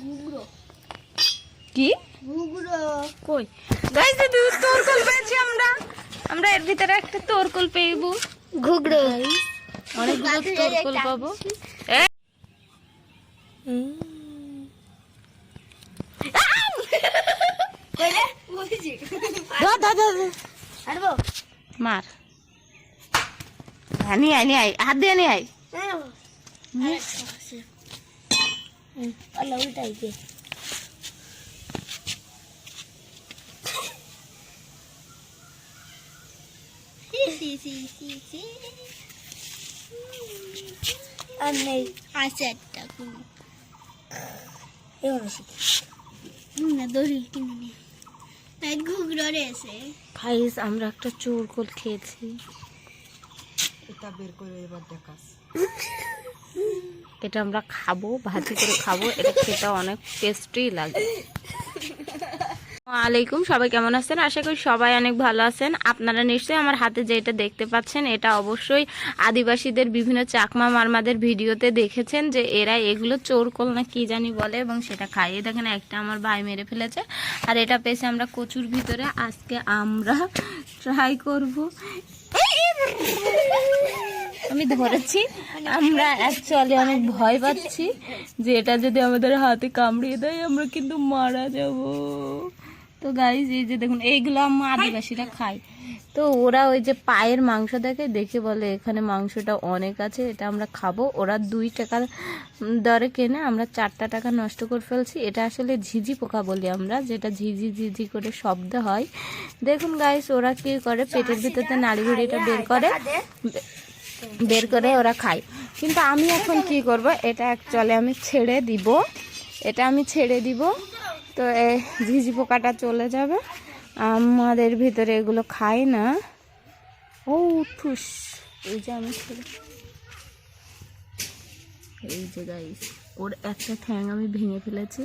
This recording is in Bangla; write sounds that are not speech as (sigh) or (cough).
ঘুগরো কি? ঘুগরো কই? গাইস দিদি তোরকল পেয়েছি আমরা। আমরা এর ভিতরে একটা তোরকল পেয়েবো। ঘুগরো অনেকগুলো তোরকল পাবো। (laughs) মার। হ্যাঁ আয় নিয়ে আয়। হাত দিয়ে নিয়ে আয়। হ্যাঁ আল্লাহ উল্টাই দে সি সি সি সি আর নেই আছে একটা কোনো এবার না দড়ি কিনে নে এক ঘুগরো রেছে খাইস আমরা একটা চোরকল খেয়েছি। এটা বের করে এবার দেখাস। (laughs) এটা আমরা খাব, ভাজি করে খাব, এটা খেতে অনেক টেস্টি লাগে। আলাইকুম সবাই কেমন আছেন? আশা করি সবাই অনেক ভালো আছেন। আপনারা নিশ্চয়ই আমার হাতে যেটা দেখতে পাচ্ছেন, এটা অবশ্যই আদিবাসীদের বিভিন্ন চাকমা মারমাদের ভিডিওতে দেখেছেন যে এরা এগুলো চোর চোরকল না কি জানি বলে এবং সেটা খাইয়ে দেখেন, একটা আমার ভাই মেরে ফেলেছে। আর এটা পেয়েছে আমরা কচুর ভিতরে। আজকে আমরা ট্রাই করব। আমি ধরেছি। আমরা অ্যাকচুয়ালি অনেক ভয় পাচ্ছি যে এটা যদি আমাদের হাতে কামড়িয়ে দেয় আমরা কিন্তু মারা যাব। তো গাইজ এই যে দেখুন এইগুলো আমরা আদিবাসীরা খায় তো ওরা ওই যে পায়ের মাংস দেখে দেখে বলে এখানে মাংসটা অনেক আছে এটা আমরা খাব। ওরা দুই টাকার দরে কেনে আমরা চারটা টাকা নষ্ট করে ফেলছি। এটা আসলে ঝিঝি পোকা বলি আমরা যেটা ঝিঝি ঝিঝি করে শব্দ হয়। দেখুন গাইস ওরা কি করে? পেটের ভিতরতে নাড়ি বের করে। বের করে ওরা খায়। কিন্তু আমি এখন কি করব, এটা অ্যাকচুয়ালি আমি ছেড়ে দিব। এটা আমি ছেড়ে দিব। তো এ, ঝিঝি পোকাটা চলে যাবে। আমাদের ভিতরে এগুলো খায় না। ও ঠুস এই যে আমি ছেড়ে এই যে গাইস ওর একটা ঠ্যাং আমি ভেঙে ফেলেছি।